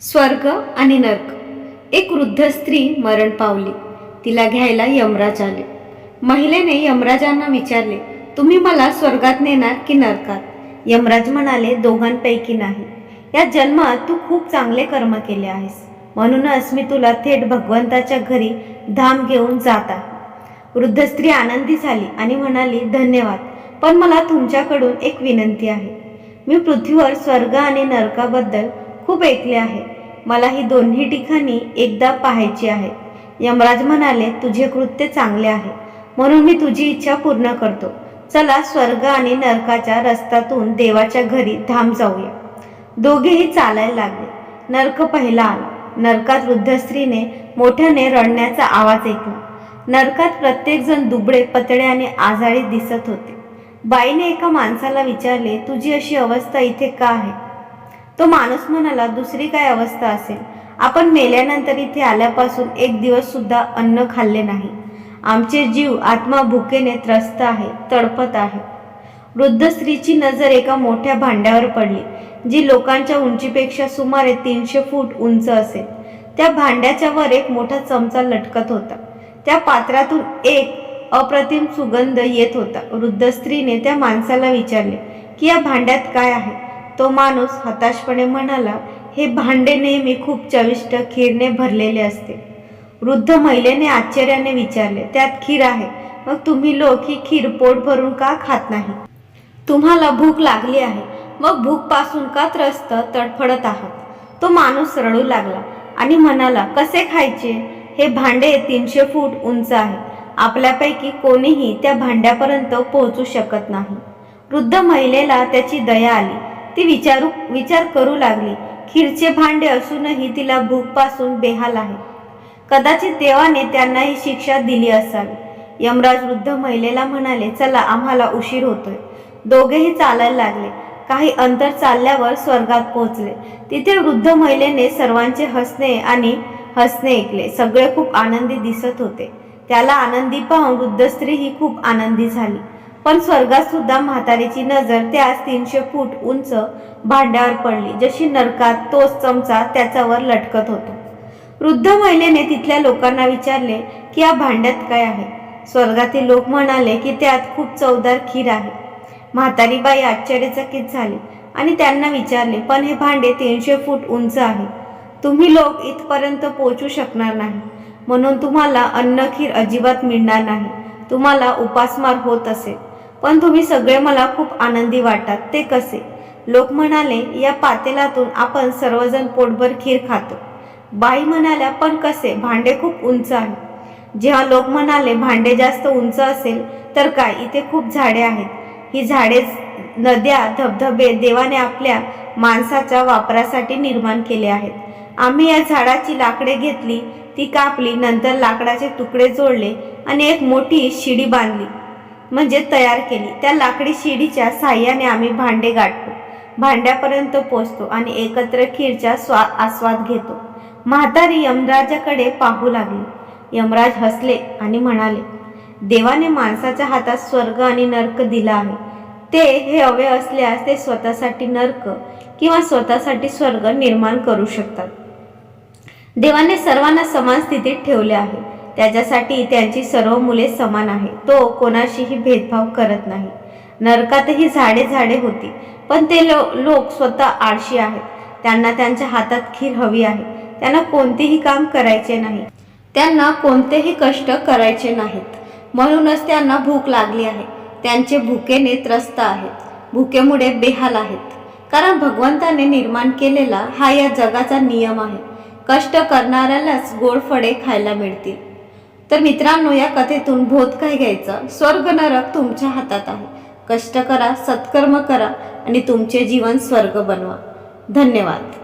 स्वर्ग आणि नर्क. एक वृद्ध स्त्री मरण पावली. तिला घ्यायला यमराज आले. महिलेने यमराजांना विचारले तुम्ही मला स्वर्गात नेणार की नरकात? यमराज म्हणाले दोघांपैकी नाही. या जन्मात तू खूप चांगले कर्म केले आहेस. म्हणूनच मी तुला थेट भगवंताच्या घरी धाम घेऊन जात आहे. वृद्ध स्त्री आनंदी झाली आणि म्हणाली धन्यवाद. पण मला तुमच्याकडून एक विनंती आहे. मी पृथ्वीवर स्वर्ग आणि नरकाबद्दल खूप ऐकले आहे. मला ही दोन्ही ठिकाणी एकदा पाहायची आहे. यमराज म्हणाले तुझे कृत्य चांगले आहे. म्हणून मी तुझी इच्छा पूर्ण करतो. चला स्वर्ग आणि नरकाच्या रस्त्यातून देवाच्या घरी धाम जाऊया. दोघेही चालायला लागले. नरक पहिला आला. नरकात वृद्ध स्त्रीने मोठ्याने रडण्याचा आवाज ऐकला. नरकात प्रत्येकजण दुबळे पतळे आणि आजारी दिसत होते. बाईने एका माणसाला विचारले तुझी अशी अवस्था इथे का आहे? तो माणूस म्हणाला दुसरी काय अवस्था असेल? आपण मेल्यानंतर इथे आल्यापासून एक दिवस सुद्धा अन्न खाल्ले नाही. आमचे जीव आत्मा भुकेने त्रस्त आहे तडपत आहे. वृद्ध स्त्रीची नजर एका मोठ्या भांड्यावर पडली जी लोकांच्या उंचीपेक्षा सुमारे तीनशे फूट उंच असेल. त्या भांड्याच्या वर एक मोठा चमचा लटकत होता. त्या पात्रातून एक अप्रतिम सुगंध येत होता. वृद्ध स्त्रीने त्या माणसाला विचारले की या भांड्यात काय आहे? तो माणूस हताशपणे म्हणाला हे भांडे नेहमी खूप चविष्ट खीरने भरलेले असते. वृद्ध महिलेने आश्चर्याने विचारले त्यात खीर आहे. मग तुम्ही लोक ही खीर पोट भरून का खात नाही? तुम्हाला भूक लागली आहे. मग भूकपासून का त्रस्त तडफडत आहात? तो माणूस रडू लागला आणि म्हणाला कसे खायचे? हे भांडे तीनशे फूट उंच आहे. आपल्यापैकी कोणीही त्या भांड्यापर्यंत पोहोचू शकत नाही. वृद्ध महिलेला त्याची दया आली. ती विचारू विचार करू लागली. खीरचे भांडे असूनही तिला भूकपासून बेहाल आहे. कदाचित देवाने त्यांना ही शिक्षा दिली असावी. यमराज वृद्ध महिलेला म्हणाले चला आम्हाला उशीर होतोय. दोघेही चालायला लागले. काही अंतर चालल्यावर स्वर्गात पोहोचले. तिथे वृद्ध महिलेने सर्वांचे हसणे आणि हसणे ऐकले. सगळे खूप आनंदी दिसत होते. त्याला आनंदी पाहून वृद्ध स्त्री ही खूप आनंदी झाली. पण स्वर्गात सुद्धा म्हातारीची नजर त्यास तीनशे फूट उंच भांड्यावर पडली जशी नरकात तोच चमचा त्याच्यावर लटकत होतो. वृद्ध महिलेने तिथल्या लोकांना विचारले की या भांड्यात काय आहे? स्वर्गातील लोक म्हणाले की त्यात खूप चवदार खीर आहे. म्हातारी बाई आश्चर्यचकित झाली आणि त्यांना विचारले पण हे भांडे तीनशे फूट उंच आहे. तुम्ही लोक इथपर्यंत पोहोचू शकणार नाही. म्हणून तुम्हाला अन्न खीर अजिबात मिळणार नाही. तुम्हाला उपासमार होत असेल. पण तुम्ही सगळे मला खूप आनंदी वाटतात ते कसे? लोक म्हणाले या पातेलातून आपण सर्वजण पोटभर खीर खातो. बाई म्हणाल्या पण कसे? भांडे खूप उंच आहे जेव्हा लोक म्हणाले भांडे जास्त उंच असेल तर काय? इथे खूप झाडे आहेत. ही झाडे नद्या धबधबे देवाने आपल्या माणसाच्या वापरासाठी निर्माण केले आहेत. आम्ही या झाडाची लाकडे घेतली ती कापली नंतर लाकडाचे तुकडे जोडले आणि एक मोठी शिडी बांधली. म्हणजे तयार केली. त्या लाकडी शिडीच्या साह्याने आम्ही भांडे गाठतो. भांड्यापर्यंत पोचतो आणि एकत्र खीरचा स्वा आस्वाद घेतो. म्हातारी यमराजाकडे पाहू लागली. यमराज हसले आणि म्हणाले देवाने माणसाच्या हातात स्वर्ग आणि नर्क दिला आहे. ते हे हवे असल्यास ते स्वतःसाठी नर्क किंवा स्वतःसाठी स्वर्ग निर्माण करू शकतात. देवाने सर्वांना समान स्थितीत ठेवले आहे. त्याच्यासाठी त्यांची सर्व मुले समान आहे तो कोणाशीही भेदभाव करत नाही. नरकातही झाडे झाडे होती. पण ते लो लोक स्वतः आळशी आहेत. त्यांना त्यांच्या हातात खीर हवी आहे. त्यांना कोणतेही काम करायचे नाही. त्यांना कोणतेही कष्ट करायचे नाहीत. म्हणूनच त्यांना भूक लागली आहे. त्यांचे भुकेने त्रस्त आहेत. भुकेमुळे बेहाल आहेत. कारण भगवंताने निर्माण केलेला हा या जगाचा नियम आहे. कष्ट करणाऱ्यालाच गोड फळे खायला मिळतील. तर मित्रांनो या कथेतून बोध काय घ्यायचं? स्वर्ग नरक तुमच्या हातात आहे. कष्ट करा सत्कर्म करा आणि तुमचे जीवन स्वर्ग बनवा. धन्यवाद.